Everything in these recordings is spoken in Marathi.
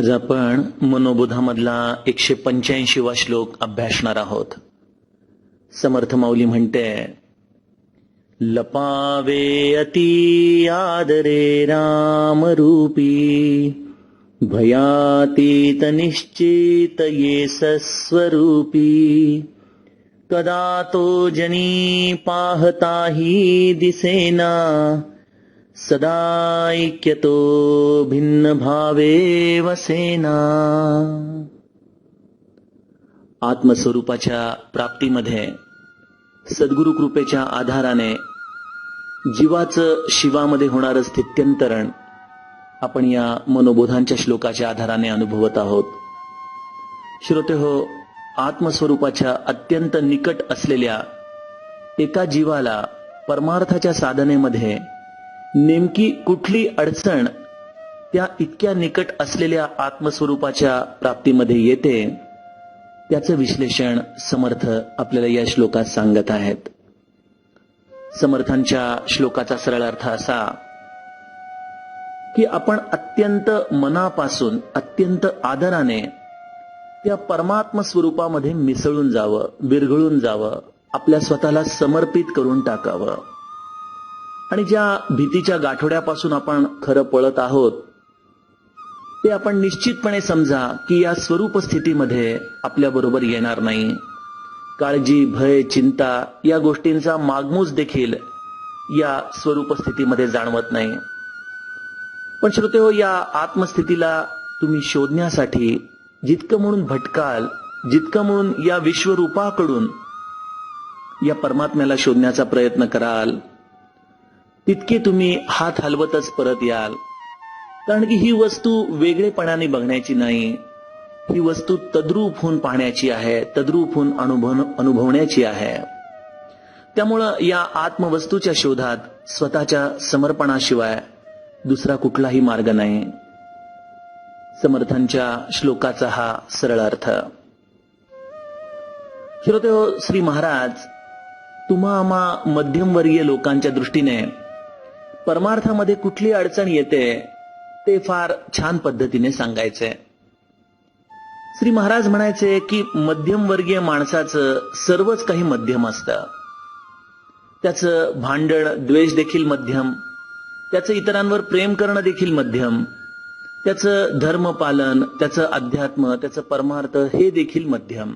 आज आपण मनोबोधामधला एकशे पंच्याऐंशीवा श्लोक अभ्यासणार आहोत. समर्थ माऊली म्हणते लपावे अति आदरे रामरूपी भयातीत निश्चित ये सस्वरूपी कदा तो जनी पाहताही दिसेना सदाइक्यतो भिन्न भावे आत्मस्वरूपाच्या प्राप्तीमध्ये सद्गुरु कृपेच्या आधाराने जीवाचं शिवामध्ये होणारं स्थित्यंतरण आपण या मनोबोधांच्या श्लोकाच्या आधाराने अनुभवत आहोत. श्रोते हो आत्मस्वरूपाच्या अत्यंत निकट असलेल्या एका जीवाला परमार्थाच्या साधनेमध्ये नेमकी कुठली अडचण त्या इतक्या निकट असलेल्या आत्मस्वरूपाच्या प्राप्तीमध्ये येते त्याचं विश्लेषण समर्थ आपल्याला या श्लोकात सांगत आहेत. समर्थांच्या श्लोकाचा सरळ अर्थ असा की आपण अत्यंत मनापासून अत्यंत आदराने त्या परमात्म स्वरूपामध्ये मिसळून जावं विरघळून जावं आपल्या स्वतःला समर्पित करून टाकावं. आणि ज्या भीतीच्या गाठोड्यापासून आपण खरं पळत आहोत ते आपण निश्चितपणे समजा की या स्वरूप स्थितीमध्ये आपल्या बरोबर येणार नाही. काळजी भय चिंता या गोष्टींचा मागमूस देखील या स्वरूप स्थितीमध्ये जाणवत नाही. पण श्रोते हो या आत्मस्थितीला तुम्ही शोधण्यासाठी जितकं म्हणून भटकाल जितकं म्हणून या विश्वरूपाकडून या परमात्म्याला शोधण्याचा प्रयत्न कराल तितके तुम्ही हात हलवतच परत याल. कारण की ही वस्तू वेगळेपणाने बघण्याची नाही. ही वस्तू तद्रूप होऊन पाहण्याची आहे तद्रूप होऊन अनुभव अनुभवण्याची आहे. त्यामुळं या आत्मवस्तूच्या शोधात स्वतःच्या समर्पणाशिवाय दुसरा कुठलाही मार्ग नाही. समर्थांच्या श्लोकाचा हा सरळ अर्थ. श्रोते हो, श्री महाराज तुम्हा आम्हा मध्यमवर्गीय लोकांच्या दृष्टीने परमार्थामध्ये कुठली अडचण येते ते फार छान पद्धतीने सांगायचे. श्री महाराज म्हणायचे की मध्यमवर्गीय माणसाचं सर्वच काही मध्यम असतं. त्याचं भांडण द्वेष देखील मध्यम. त्याचं इतरांवर प्रेम करणं देखील मध्यम. त्याचं धर्मपालन त्याचं अध्यात्म त्याचं परमार्थ हे देखील मध्यम.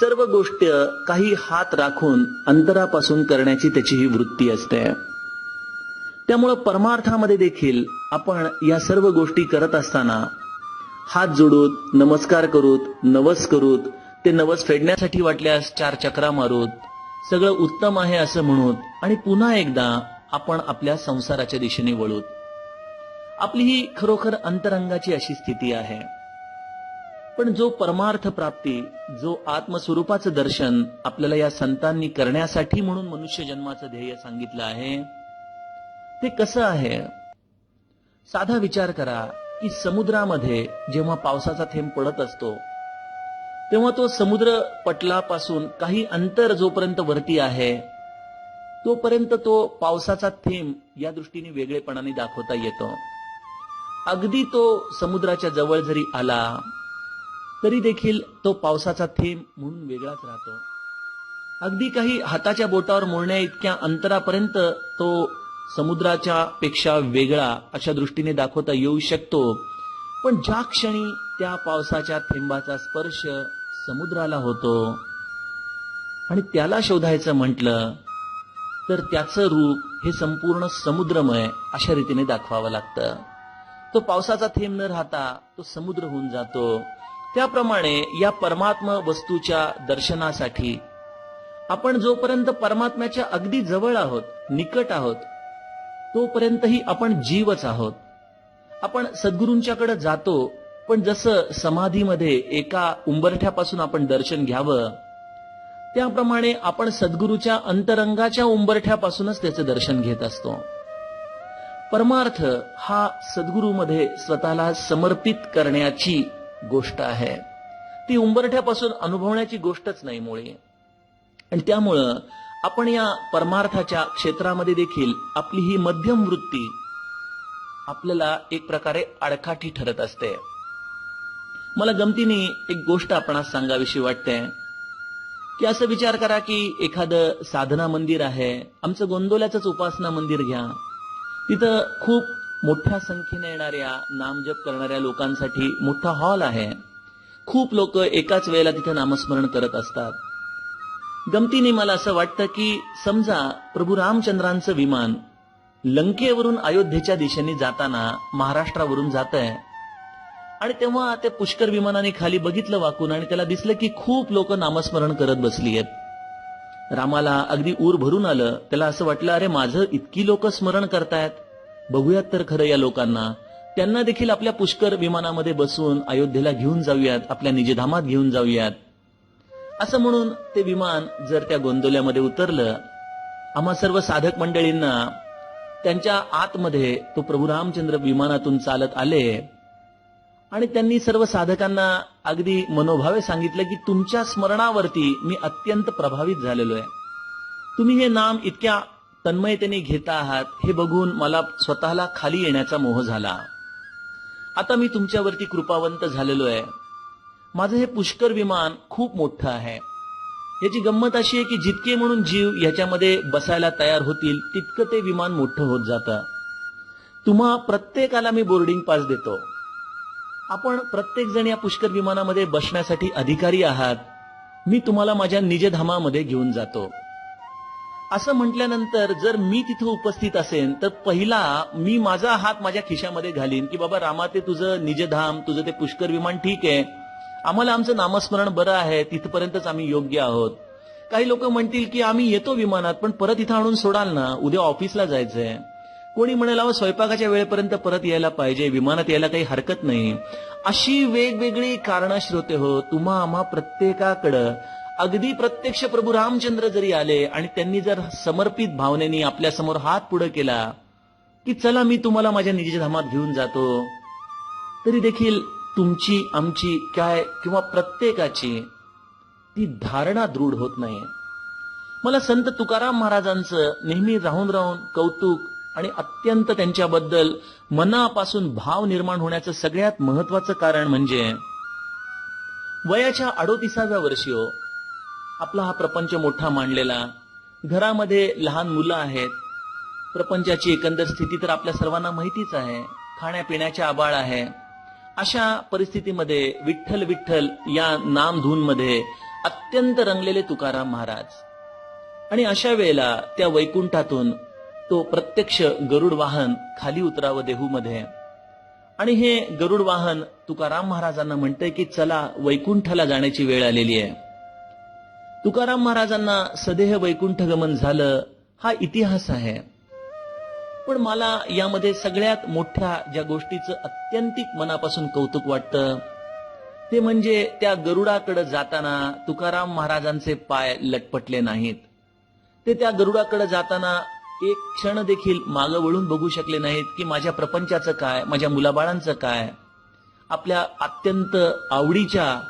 सर्व गोष्ट काही हात राखून अंतरापासून करण्याची त्याची ही वृत्ती असते. त्यामुळं परमार्थामध्ये देखील आपण या सर्व गोष्टी करत असताना हात जोडूत नमस्कार करूत नवस करूत ते नवस फेडण्यासाठी वाटल्यास चार चक्रा मारूत सगळं उत्तम आहे असं म्हणूत आणि पुन्हा एकदा आपण आपल्या संसाराच्या दिशेने वळूत. आपली ही खरोखर अंतरंगाची अशी स्थिती आहे. पण जो परमार्थ प्राप्ती जो आत्मस्वरूपाचं दर्शन आपल्याला या संतांनी करण्यासाठी म्हणून मनुष्य जन्माचं ध्येय सांगितलं आहे ते कसं आहे? साधा विचार करा की समुद्रामध्ये जेव्हा पावसाचा थेंब पडत असतो तेव्हा तो समुद्र पटलापासून काही अंतर जोपर्यंत वरती आहे तोपर्यंत तो पावसाचा थेंब या दृष्टीने वेगळेपणाने दाखवता येतो. अगदी तो समुद्राच्या जवळ जरी आला तरी देखील तो पावसाचा थेंब म्हणून वेगळाच राहतो. अगदी काही हाताच्या बोटावर मोडण्या इतक्या अंतरापर्यंत तो समुद्राच्या पेक्षा वेगळा अशा दृष्टीने दाखवता येऊ शकतो. पण ज्या क्षणी त्या पावसाच्या थेंबाचा स्पर्श समुद्राला होतो आणि त्याला शोधायचं म्हटलं तर त्याचं रूप हे संपूर्ण समुद्रमय अशा रीतीने दाखवावं लागतं. तो पावसाचा थेंब न राहता तो समुद्र होऊन जातो. त्याप्रमाणे या परमात्म वस्तूच्या दर्शनासाठी आपण जोपर्यंत परमात्म्याच्या अगदी जवळ आहोत निकट आहोत तोपर्यंतही आपण जीवच आहोत. आपण सद्गुरूंच्याकडे जातो पण जसं समाधीमध्ये एका उंबरठ्यापासून आपण दर्शन घ्यावं त्याप्रमाणे आपण सद्गुरूच्या अंतरंगाच्या उंबरठ्यापासूनच त्याचं दर्शन घेत असतो. परमार्थ हा सद्गुरूमध्ये स्वतःला समर्पित करण्याची गोष्ट आहे. ती उंबरठ्यापासून अनुभवण्याची गोष्टच नाही मुळे. आणि त्यामुळं आपण या परमार्थाच्या क्षेत्रामध्ये देखील आपली ही मध्यम वृत्ती आपल्याला एक प्रकारे आडकाठी ठरत असते. मला गमतीने एक गोष्ट आपण सांगावीशी वाटते. की असं विचार करा की एखादं साधना मंदिर आहे. आमचं गोंदोल्याचंच उपासना मंदिर घ्या. तिथं खूप मोठ्या संख्येने येणाऱ्या नामजप करणाऱ्या लोकांसाठी मोठा हॉल आहे. खूप लोक एकाच वेळेला तिथे नामस्मरण करत असतात. गमतीने मला असं वाटतं की समजा प्रभू रामचंद्रांचं विमान लंकेवरून अयोध्येच्या दिशेने जाताना महाराष्ट्रावरून जात आहे आणि तेव्हा ते पुष्कर विमानाने खाली बघितलं वाकून आणि त्याला दिसलं की खूप लोक नामस्मरण करत बसली आहेत. रामाला अगदी ऊर भरून आलं त्याला असं वाटलं अरे माझं इतकी लोक स्मरण करतायत. बघूयात तर खरं या लोकांना. त्यांना देखील आपल्या पुष्कर विमानामध्ये बसून अयोध्येला घेऊन जाऊयात आपल्या निजधामात घेऊन जाऊयात. असं म्हणून ते विमान जर त्या गोंदोल्यामध्ये उतरलं आम्हा सर्व साधक मंडळींना त्यांच्या आतमध्ये तो प्रभू रामचंद्र विमानातून चालत आले आणि त्यांनी सर्व साधकांना अगदी मनोभावे सांगितलं की तुमच्या स्मरणावरती मी अत्यंत प्रभावित झालेलो आहे. तुम्ही हे नाम इतक्या तन्मयतेने घेता आहात हे बघून मला स्वतःला खाली येण्याचा मोह झाला. आता मी तुमच्यावरती कृपावंत झालेलो आहे. माझं हे पुष्कर विमान खूप मोठं आहे. याची गंमत अशी आहे की जितके म्हणून जीव याच्यामध्ये बसायला तयार होतील तितकं ते विमान मोठं होत जातं. तुम्हा प्रत्येकाला मी बोर्डिंग पास देतो. आपण प्रत्येक जण या पुष्कर विमानामध्ये बसण्यासाठी अधिकारी आहात. मी तुम्हाला माझ्या निजधामामध्ये घेऊन जातो. असं म्हटल्यानंतर जर मी तिथं उपस्थित असेन तर पहिला मी माझा हात माझ्या खिशामध्ये घालीन की बाबा रामा ते तुझं निजधाम तुझं ते पुष्कर विमान ठीक आहे. आम्हाला आमचं नामस्मरण बरं आहे तिथपर्यंतच आम्ही योग्य आहोत. काही लोक म्हणतील की आम्ही येतो विमानात पण परत इथं आणून सोडाल ना? उद्या ऑफिसला जायचंय. कोणी म्हणेल अहो स्वयंपाकाच्या वेळेपर्यंत परत यायला पाहिजे विमानात यायला काही हरकत नाही. अशी वेगवेगळी कारणं श्रोते हो तुम्हा आम्हा प्रत्येकाकडं. अगदी प्रत्यक्ष प्रभू रामचंद्र जरी आले आणि त्यांनी जर समर्पित भावनेने आपल्यासमोर हात पुढे केला की चला मी तुम्हाला माझ्या निजी धामात घेऊन जातो तरी देखील तुमची आमची काय किंवा प्रत्येकाची ती धारणा दृढ होत नाही. मला संत तुकाराम महाराजांचं नेहमी राहून राहून कौतुक आणि अत्यंत त्यांच्याबद्दल मनापासून भाव निर्माण होण्याचं सगळ्यात महत्वाचं कारण म्हणजे वयाच्या अडोतीसाव्या वर्षी हो आपला हा प्रपंच मोठा मांडलेला. घरामध्ये लहान मुलं आहेत. प्रपंचाची एकंदर स्थिती तर आपल्या सर्वांना माहितीच आहे. खाण्यापिण्याच्या आबाळ आहे. अशा परिस्थितीमध्ये विठ्ठल विठ्ठल या नामधूनमध्ये अत्यंत रंगलेले तुकाराम महाराज. आणि अशा वेळेला त्या वैकुंठातून तो प्रत्यक्ष गरुड वाहन खाली उतरावं देहूमध्ये. आणि हे गरुड वाहन तुकाराम महाराजांना म्हणतंय की चला वैकुंठाला जाण्याची वेळ आलेली आहे. तुकाराम महाराजांना सदेह वैकुंठ गमन झालं हा इतिहास आहे. पण मला यामध्ये सगळ्यात मोठ्या ज्या गोष्टीचं अत्यंतिक मनापासून कौतुक वाटतं ते म्हणजे त्या गरुडाकडे जाताना तुकाराम महाराजांचे पाय लटपटले नाहीत. ते त्या गरुडाकडे जाताना एक क्षण देखील मागं वळून बघू शकले नाहीत की माझ्या प्रपंचाचं काय माझ्या मुलाबाळांचं काय आपल्या अत्यंत आवडीच्या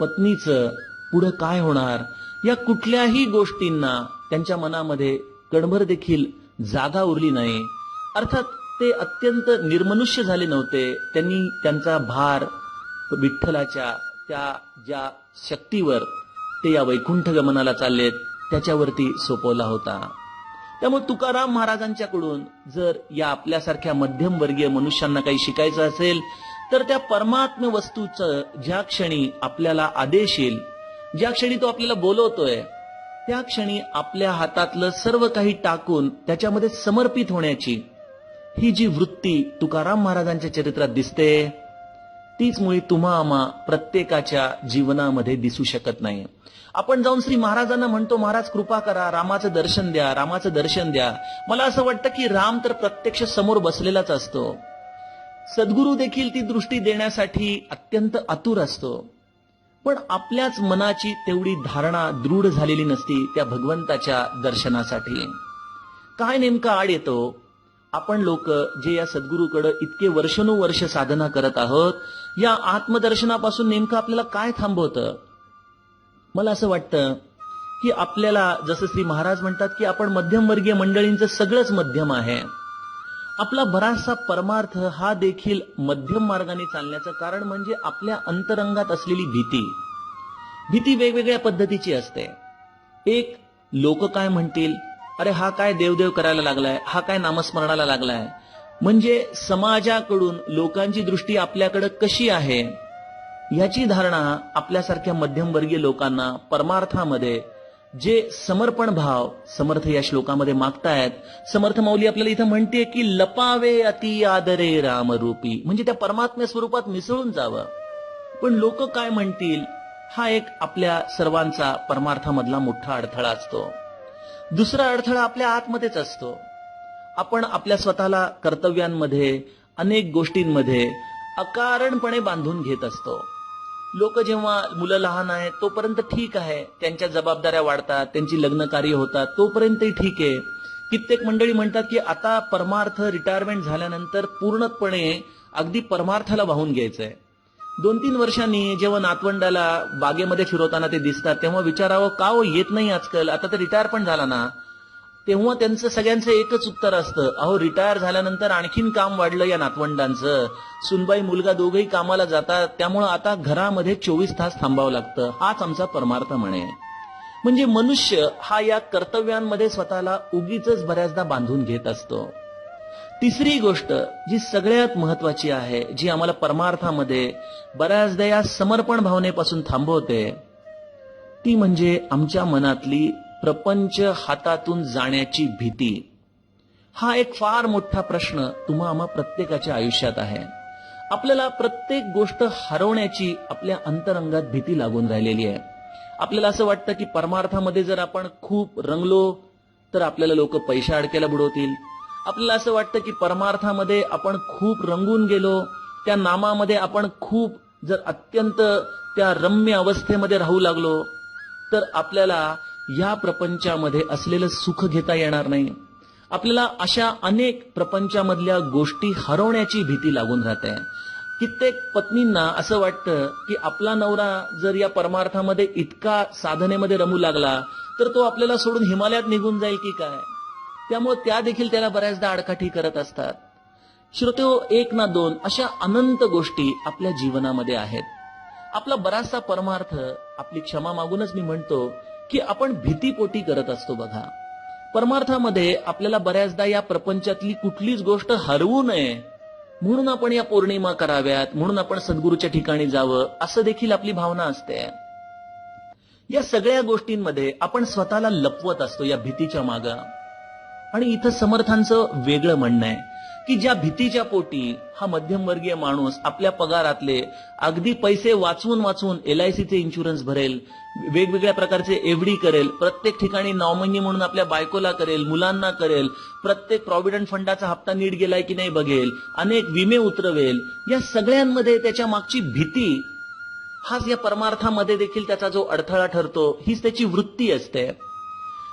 पत्नीचं पुढं काय होणार या कुठल्याही गोष्टींना त्यांच्या मनामध्ये कणभर देखील जागा उरली नाही. अर्थात ते अत्यंत निर्मनुष्य झाले नव्हते. त्यांनी त्यांचा भार विठ्ठलाच्या त्या ज्या शक्तीवर ते या वैकुंठ गमनाला चाललेत त्याच्यावरती सोपवला होता. त्यामुळे तुकाराम महाराजांच्याकडून जर या आपल्यासारख्या मध्यमवर्गीय मनुष्यांना काही शिकायचं असेल तर त्या परमात्म वस्तूचं ज्या क्षणी आपल्याला आदेश येईल ज्या क्षणी तो आपल्याला बोलवतोय त्या क्षणी आपल्या हातातलं सर्व काही टाकून त्याच्यामध्ये समर्पित होण्याची ही जी वृत्ती तुकाराम महाराजांच्या चरित्रात दिसते तीच मुळी तुम्हा आम्हा प्रत्येकाच्या जीवनामध्ये दिसू शकत नाही. आपण जाऊन श्री महाराजांना म्हणतो महाराज कृपा करा रामाचं दर्शन द्या रामाचं दर्शन द्या. मला असं वाटतं की राम तर प्रत्यक्ष समोर बसलेलाच असतो. सद्गुरू देखील ती दृष्टी देण्यासाठी अत्यंत आतुर असतो. पण आपल्याच मनाची तेवढी धारणा दृढ झालेली नसती त्या भगवंताच्या दर्शनासाठी. काय नेमका आड येतो? आपण लोक जे या सद्गुरूकडे इतके वर्षानुवर्ष साधना करत आहोत या आत्मदर्शनापासून नेमकं आपल्याला काय थांबवतं? मला असं वाटतं की आपल्याला जसं श्री महाराज म्हणतात की आपण मध्यमवर्गीय मंडळींचं सगळंच मध्यम आहे. आपला बराचसा परमार्थ हा देखील मध्यम मार्गाने चालण्याचं कारण म्हणजे आपल्या अंतरंगात असलेली भीती. भीती वेगवेगळ्या पद्धतीची असते. एक लोक काय म्हणतील? अरे हा काय देवदेव करायला लागलाय? हा काय नामस्मरणाला लागलाय? म्हणजे समाजाकडून लोकांची दृष्टी आपल्याकडे कशी आहे? याची धारणा आपल्यासारख्या मध्यमवर्गीय लोकांना परमार्थामध्ये जे समर्पण भाव समर्थ या श्लोकामध्ये मागतायत समर्थ मौली आपल्याला इथं म्हणते की लपावे अति आदरे रामरूपी. म्हणजे त्या परमात्म्या स्वरूपात मिसळून जावं. पण लोक काय म्हणतील? हा एक आपल्या सर्वांचा परमार्थामधला मोठा अडथळा असतो. दुसरा अडथळा आपल्या आतमध्येच असतो. आपण आपल्या स्वतःला कर्तव्यांमध्ये अनेक गोष्टींमध्ये अकारणपणे बांधून घेत असतो. लोक जेव्हा मुलं लहान आहेत तोपर्यंत ठीक आहे. त्यांच्या जबाबदाऱ्या वाढतात त्यांची लग्न कार्य होतात तोपर्यंतही ठीक आहे. कित्येक मंडळी म्हणतात की आता परमार्थ रिटायरमेंट झाल्यानंतर पूर्णपणे अगदी परमार्थाला वाहून घ्यायचंय. दोन तीन वर्षांनी जेव्हा नातवंडाला बागेमध्ये फिरवताना ते दिसतात तेव्हा विचारावं का हो येत नाही आजकाल? आता तर रिटायर पण झाला ना. तेव्हा त्यांचं सगळ्यांचं एकच उत्तर असतं अहो रिटायर झाल्यानंतर आणखीन काम वाढलं या नातवंडांचं. सुनबाई मुलगा दोघही कामाला जातात त्यामुळं आता घरामध्ये चोवीस तास थांबावं लागतं. हाच आमचा परमार्थ म्हणे. म्हणजे मनुष्य हा या कर्तव्यांमध्ये स्वतःला उगीच बऱ्याचदा बांधून घेत असतो. तिसरी गोष्ट जी सगळ्यात महत्वाची आहे जी आम्हाला परमार्थामध्ये बऱ्याचदा या समर्पण भावनेपासून थांबवते ती म्हणजे आमच्या मनातली प्रपंच हातातून जाण्याची भीती. हा एक फार मोठा प्रश्न तुम्हा आम्हा प्रत्येकाच्या आयुष्यात आहे. आपल्याला प्रत्येक गोष्ट हरवण्याची आपल्या अंतरंगात भीती लागून राहिलेली आहे. आपल्याला असं वाटतं की परमार्थामध्ये जर आपण खूप रंगलो तर आपल्याला लोक पैशा अडक्याला बुडवतील आपल्याला असं वाटतं की परमार्थामध्ये आपण खूप रंगून गेलो त्या नामामध्ये आपण खूप जर अत्यंत त्या रम्य अवस्थेमध्ये राहू लागलो तर आपल्याला या प्रपंचामध्ये असलेलं सुख घेता येणार नाही. आपल्याला अशा अनेक प्रपंचामधल्या गोष्टी हरवण्याची भीती लागून राहते. कित्येक पत्नींना असं वाटतं की आपला नवरा जर या परमार्थामध्ये इतका साधनेमध्ये रमू लागला तर तो आपल्याला सोडून हिमालयात निघून जाईल की काय? त्यामुळे त्या देखील त्याला बऱ्याचदा आडकाठी करत असतात. श्रोतो हो, एक ना दोन अशा अनंत गोष्टी आपल्या जीवनामध्ये आहेत. आपला बराचसा परमार्थ आपली क्षमा मागूनच मी म्हणतो की आपण भीतीपोटी करत असतो बघा. परमार्थामध्ये आपल्याला बऱ्याचदा या प्रपंचातली कुठलीच गोष्ट हरवू नये. म्हणून आपण या पौर्णिमा कराव्यात म्हणून आपण सद्गुरूच्या ठिकाणी जावं असं देखील आपली भावना असते. या सगळ्या गोष्टींमध्ये आपण स्वतःला लपवत असतो या भीतीच्या मागं. आणि इथं समर्थांचं वेगळं म्हणणं आहे की ज्या भीतीच्या पोटी हा मध्यमवर्गीय माणूस आपल्या पगारातले अगदी पैसे वाचवून वाचवून एलआयसीचे इन्शुरन्स भरेल वेगवेगळ्या प्रकारचे एफडी करेल प्रत्येक ठिकाणी नॉमिनी म्हणून आपल्या बायकोला करेल मुलांना करेल प्रत्येक प्रॉव्हिडंट फंडाचा हप्ता नीट गेलाय की नाही बघेल अनेक विमे उतरवेल या सगळ्यांमध्ये त्याच्या मागची भीती हाच या परमार्थामध्ये देखील त्याचा जो अडथळा ठरतो हीच त्याची वृत्ती असते.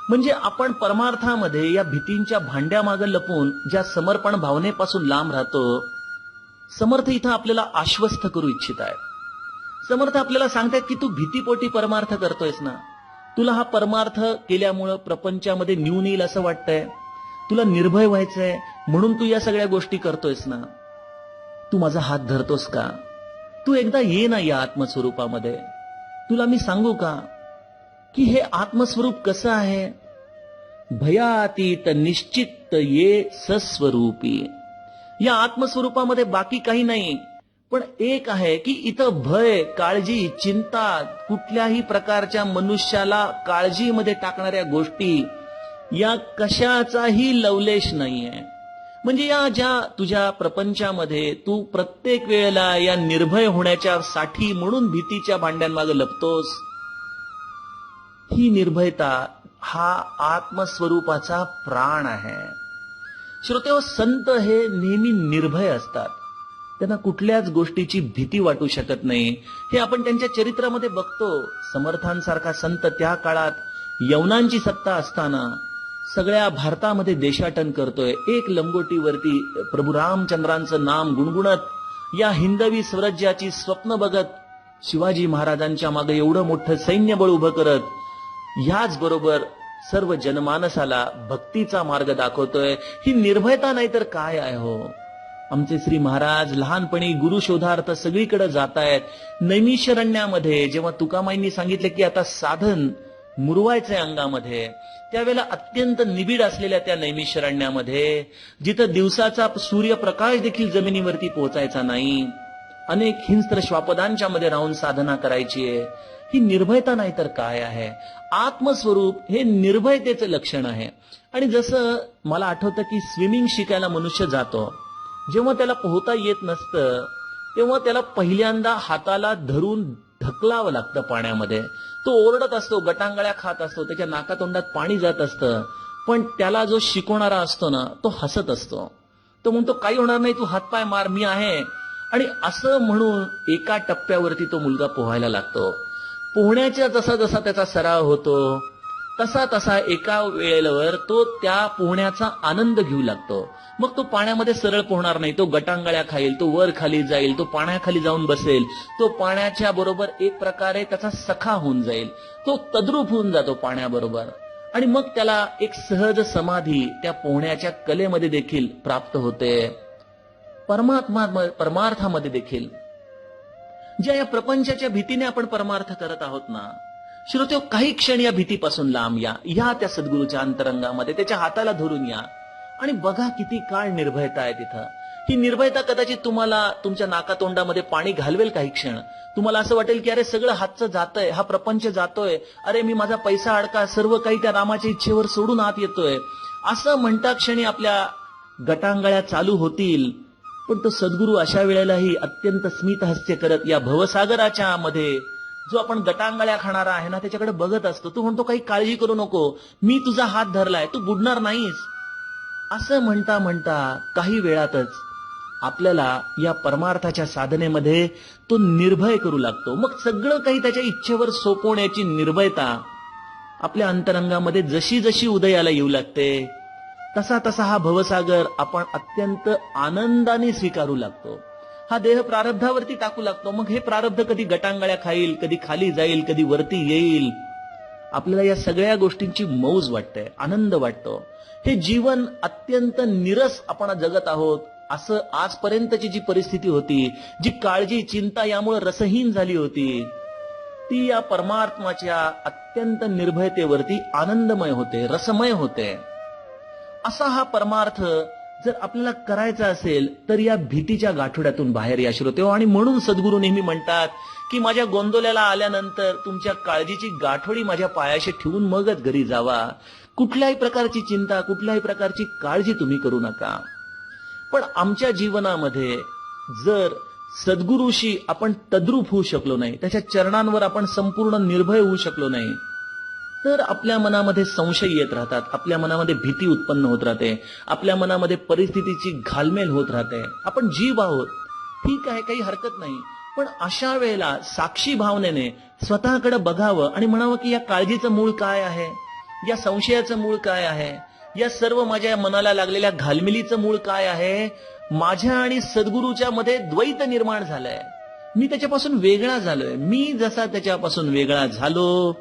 म्हणजे आपण परमार्थामध्ये या भीतींच्या भांड्यामागे लपून ज्या समर्पण भावनेपासून लांब राहतो समर्थ इथं आपल्याला आश्वस्त करू इच्छित आहे. समर्थ आपल्याला सांगतात की तू भीतीपोटी परमार्थ करतोयस ना. तुला हा परमार्थ केल्यामुळं प्रपंचामध्ये न्यून येईल असं वाटतंय. तुला निर्भय व्हायचंय म्हणून तू या सगळ्या गोष्टी करतोयस ना. तू माझा हात धरतोस का? तू एकदा ये ना या आत्मस्वरूपामध्ये. तुला मी सांगू का? की हे आत्मस्वरूप कसं आहे? भयातीत निश्चित ये सस्वरूपी. या आत्मस्वरूपामध्ये बाकी काही नाही पण एक आहे की इथं भय काळजी चिंता कुठल्याही प्रकारच्या मनुष्याला काळजीमध्ये टाकणाऱ्या गोष्टी या कशाचाही लवलेश नाहीये. म्हणजे या ज्या तुझ्या प्रपंचामध्ये तू प्रत्येक वेळेला या निर्भय होण्याच्या साठी म्हणून भीतीच्या भांड्यांमागे लपतोस ही निर्भयता हा आत्मस्वरूपाचा प्राण आहे. श्रोतेव हो, संत हे नेहमी निर्भय असतात. त्यांना कुठल्याच गोष्टीची भीती वाटू शकत नाही. हे आपण त्यांच्या चरित्रामध्ये बघतो. समर्थांसारखा संत त्या काळात यवनांची सत्ता असताना सगळ्या भारतामध्ये देशाटन करतोय. एक लंगोटीवरती प्रभू रामचंद्रांचं नाम गुणगुणत या हिंदवी स्वराज्याची स्वप्न बघत शिवाजी महाराजांच्या मागे एवढं मोठं सैन्यबळ उभं करत याच बरोबर सर्व जनमानसाला भक्तीचा मार्ग दाखवतोय. ही निर्भयता नाही तर काय आहे हो? आमचे श्री महाराज लहानपणी गुरु शोधार्थ सगळीकडे जात आहेत नैमिषरण्यामध्ये जेव्हा तुकामाईंनी सांगितलं की आता साधन मुरवायचंय अंगामध्ये त्यावेळेला अत्यंत निबिड असलेल्या त्या नैमिषरण्यामध्ये जिथं दिवसाचा सूर्यप्रकाश देखील जमिनीवरती पोहोचायचा नाही अनेक हिंस्त्र श्वापदांच्या मध्ये राहून साधना करायची आहे. ही निर्भयता नाही तर काय आहे? आत्मस्वरूप हे निर्भयतेचं लक्षण आहे. आणि जसं मला आठवतं की स्विमिंग शिकायला मनुष्य जातो. जेव्हा त्याला पोहता येत नसतं तेव्हा त्याला पहिल्यांदा हाताला धरून ढकलावं लागतं पाण्यामध्ये. तो ओरडत असतो गटांगळ्या खात असतो त्याच्या नाकातोंडात पाणी जात असतं. पण त्याला जो शिकवणारा असतो ना तो हसत असतो. तो म्हणतो काही होणार नाही तू हातपाय मार मी आहे. आणि असं म्हणून एका टप्प्यावरती तो मुलगा पोहायला लागतो. पोहण्याचा जसा जसा त्याचा सराव होतो तसा तसा एका वेळेवर तो त्या पोहण्याचा आनंद घेऊ लागतो. मग तो पाण्यामध्ये सरळ पोहणार नाही तो गटांगळ्या खाईल तो वर खाली जाईल तो पाण्याखाली जाऊन बसेल तो पाण्याच्या बरोबर एक प्रकारे त्याचा सखा होऊन जाईल तो तद्रूप होऊन जातो पाण्याबरोबर. आणि मग त्याला एक सहज समाधी त्या पोहण्याच्या कलेमध्ये देखील प्राप्त होते. परमात्मा परमार्थामध्ये देखील. ज्या या प्रपंचाच्या भीतीने आपण परमार्थ करत आहोत ना श्रोते हो, काही क्षण या भीतीपासून लांब या. या त्या सद्गुरूच्या अंतरंगामध्ये त्याच्या हाताला धरून या. आणि बघा किती काळ निर्भयता आहे तिथं. ही निर्भयता कदाचित तुम्हाला तुमच्या नाकातोंडामध्ये पाणी घालवेल काही क्षण. तुम्हाला असं वाटेल की अरे सगळं हातचं जातंय हा प्रपंच जातोय. अरे मी माझा पैसा अडका सर्व काही त्या रामाच्या इच्छेवर सोडून आत येतोय. असं म्हणता क्षणी आपल्या गटांगळ्या चालू होतील. पण तो सद्गुरू अशा वेळेलाही अत्यंत स्मित हास्य करत या भवसागराच्या मध्ये जो आपण गटांगळ्या खाणारा आहे ना त्याच्याकडे बघत असतो. तू म्हणतो काही काळजी करू नको. मी तुझा हात धरलाय. तू बुडणार नाहीस. असं म्हणता म्हणता काही वेळातच आपल्याला या परमार्थाच्या साधनेमध्ये तो निर्भय करू लागतो. मग सगळं काही त्याच्या इच्छेवर सोपवण्याची निर्भयता आपल्या अंतरंगामध्ये जशी जशी उदयाला येऊ लागते तसा तसा हा भवसागर आपण अत्यंत आनंदाने स्वीकारू लागतो. हा देह प्रारब्धावरती टाकू लागतो. मग हे प्रारब्ध कधी गटांगळ्या खाईल कधी खाली जाईल कधी वरती येईल? आपल्याला या सगळ्या गोष्टींची मौज वाटते आनंद वाटतो. हे जीवन अत्यंत निरस आपण जगत आहोत असं आजपर्यंतची जी परिस्थिती होती जी काळजी चिंता यामुळे रसहीन झाली होती ती या परमात्माच्या अत्यंत निर्भयतेवरती आनंदमय होते रसमय होते. असा हा परमार्थ जर आपल्याला करायचा असेल तर या भीतीच्या गाठोड्यातून बाहेर या श्रोते हो. आणि म्हणून सद्गुरू नेहमी म्हणतात की माझ्या गोंदोल्याला आल्यानंतर तुमच्या काळजीची गाठोडी माझ्या पायाशी ठेवून मगच घरी जावा. कुठल्याही प्रकारची चिंता कुठल्याही प्रकारची काळजी तुम्ही करू नका. पण आमच्या जीवनामध्ये जर सद्गुरूशी आपण तद्रूप होऊ शकलो नाही त्याच्या चरणांवर आपण संपूर्ण निर्भय होऊ शकलो नाही तर आपल्या मनामध्ये संशय येत राहतात. आपल्या मनामध्ये भीती उत्पन्न होत राहते. आपल्या मनामध्ये परिस्थितीची घालमेल होत राहते. आपण जीव आहोत. ठीक आहे काही हरकत नाही. पण अशा वेळेला साक्षी भावनेने स्वतःकडे बघावं आणि म्हणावं की या काळजीचं मूळ काय आहे? या संशयाचं मूळ काय आहे? या सर्व माझ्या मनाला लागलेल्या घालमेलीचं मूळ काय आहे? माझ्या आणि सद्गुरूच्या मध्ये द्वैत निर्माण झालंय. मी त्याच्यापासून वेगळा झालोय. मी जसा त्याच्यापासून वेगळा झालो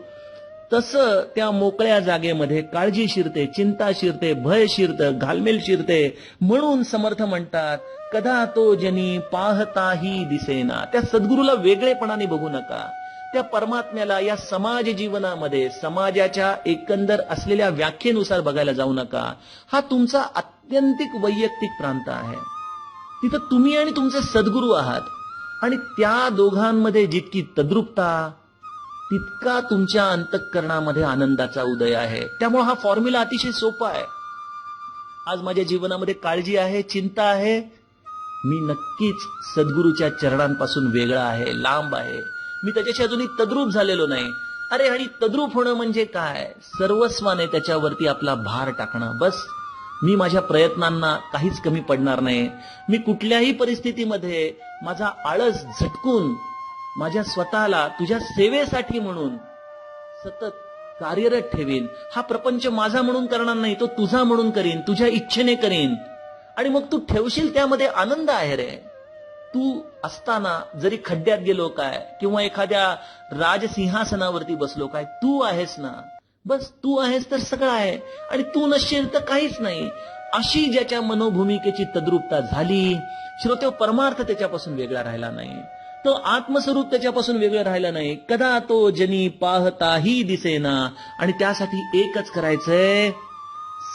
तसं त्या मोकळ्या जागेमध्ये काळजी शिरते चिंता शिरते भय शिरतं घालमेल शिरते म्हणून समर्थ म्हणतात कदा तो जनी पाहताही दिसेना. त्या सद्गुरूला वेगळेपणाने बघू नका. त्या परमात्म्याला या समाज जीवनामध्ये समाजाच्या एकंदर असलेल्या व्याख्येनुसार बघायला जाऊ नका. हा तुमचा अत्यंतिक वैयक्तिक प्रांत आहे. तिथं तुम्ही आणि तुमचे सद्गुरू आहात. आणि त्या दोघांमध्ये जितकी तद्रुपता तितका तुमच्या अंतःकरणामध्ये आनंदाचा उदय आहे. त्यामुळे हा फॉर्म्युला अतिशय सोपा आहे. आज माझ्या जीवनामध्ये काळजी आहे चिंता आहे. मी नक्कीच सद्गुरूच्या चरणांपासून वेगळा आहे लांब आहे. मी त्याच्याशी अजूनही तद्रूप झालेलो नाही. अरे आणि तद्रूप होणं म्हणजे काय? सर्वस्वाने त्याच्यावरती आपला भार टाकणं. बस मी माझ्या प्रयत्नांना काहीच कमी पडणार नाही. मी कुठल्याही परिस्थितीमध्ये माझा आळस झटकून माझ्या स्वतःला तुझ्या सेवेसाठी म्हणून सतत कार्यरत ठेवीन. हा प्रपंच माझा म्हणून करणार नाही तो तुझा म्हणून करीन तुझ्या इच्छेने करीन. आणि मग तू ठेवशील त्यामध्ये आनंद आहे रे. तू असताना जरी खड्ड्यात गेलो काय किंवा एखाद्या राजसिंहासनावरती बसलो काय तू आहेस ना. बस तू आहेस तर सगळं आहे. आणि तू नसशील तर काहीच नाही. अशी ज्याच्या मनोभूमिकेची तद्रुपता झाली श्रोते परमार्थ त्याच्यापासून वेगळा राहिला नाही. तो आत्मस्वरूप त्याच्यापासून वेगळं राहिलं नाही. कदा तो जनी पाहताही दिसेना. आणि त्यासाठी एकच करायचंय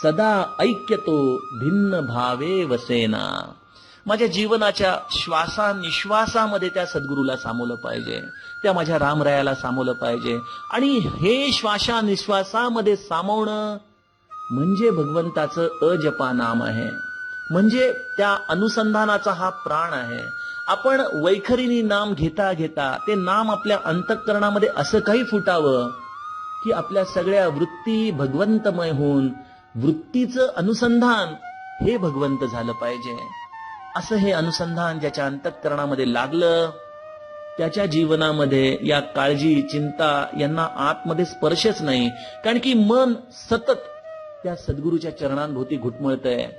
सदा ऐक्यतो भिन्न भावे वसेना. माझ्या जीवनाच्या श्वासानिश्वासामध्ये त्या सद्गुरूला सामवलं पाहिजे. त्या माझ्या रामरायाला सामवलं पाहिजे. आणि हे श्वासानिश्वासामध्ये सामावणं म्हणजे भगवंताचं अजपा नाम आहे. म्हणजे त्या अनुसंधानाचा हा प्राण आहे. आपण वैखरीनी नाम घेता घेता ते नाम आपल्या अंतःकरणामध्ये असं काही फुटावं की आपल्या सगळ्या वृत्ती भगवंतमय होऊन वृत्तीचं अनुसंधान हे भगवंत झालं पाहिजे. असं हे अनुसंधान ज्याच्या अंतःकरणामध्ये लागलं त्याच्या जीवनामध्ये या काळजी चिंता यांना आतमध्ये स्पर्शच नाही. कारण की मन सतत त्या सद्गुरूच्या चरणांभोवती घुटमळतंय.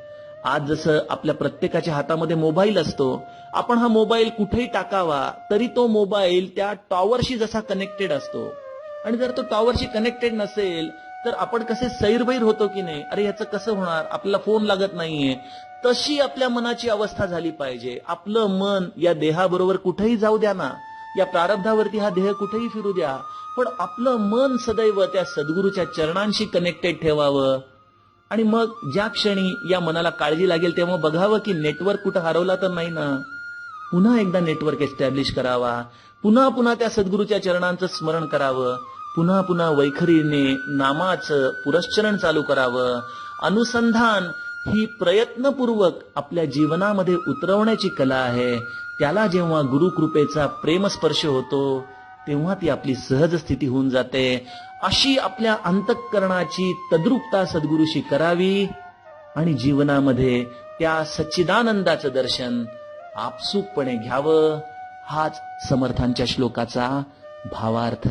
आज जसं आपल्या प्रत्येकाच्या हातामध्ये मोबाईल असतो आपण हा मोबाईल कुठेही टाकावा तरी तो मोबाईल त्या टॉवरशी जसा कनेक्टेड असतो. आणि जर तो टॉवरशी कनेक्टेड नसेल तर आपण कसे सैरभैर होतो की नाही? अरे याचं कसं होणार? आपल्याला फोन लागत नाहीये. तशी आपल्या मनाची अवस्था झाली पाहिजे. आपलं मन या देहाबरोबर कुठेही जाऊ द्या ना. या प्रारब्धावरती हा देह कुठेही फिरू द्या. पण आपलं मन सदैव त्या सद्गुरूच्या चरणांशी कनेक्टेड ठेवावं. आणि मग ज्या क्षणी या मनाला काळजी लागेल तेव्हा बघावं की नेटवर्क कुठं हरवला तर नाही ना. पुन्हा एकदा नेटवर्क एस्टॅब्लिश करावा. पुन्हा पुन्हा त्या सद्गुरूच्या चरणांचं स्मरण करावं. पुन्हा पुन्हा वैखरीने नामाचं पुरश्चरण चालू करावं. अनुसंधान ही प्रयत्नपूर्वक आपल्या जीवनामध्ये उतरवण्याची कला आहे. त्याला जेव्हा गुरुकृपेचा प्रेमस्पर्श होतो तेव्हा ती आपली सहज स्थिती होऊन जाते. अशी आपल्या अंतःकरणाची तद्रुपता सद्गुरूशी करावी आणि जीवनामध्ये त्या सच्चिदानंदाचं दर्शन आपसुकपणे घ्यावं हाच समर्थांच्या श्लोकाचा भावार्थ.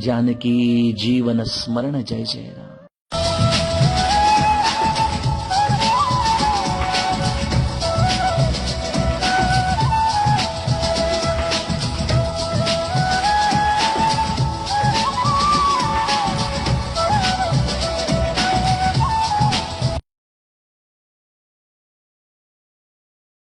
जानकी जीवन स्मरण जय जय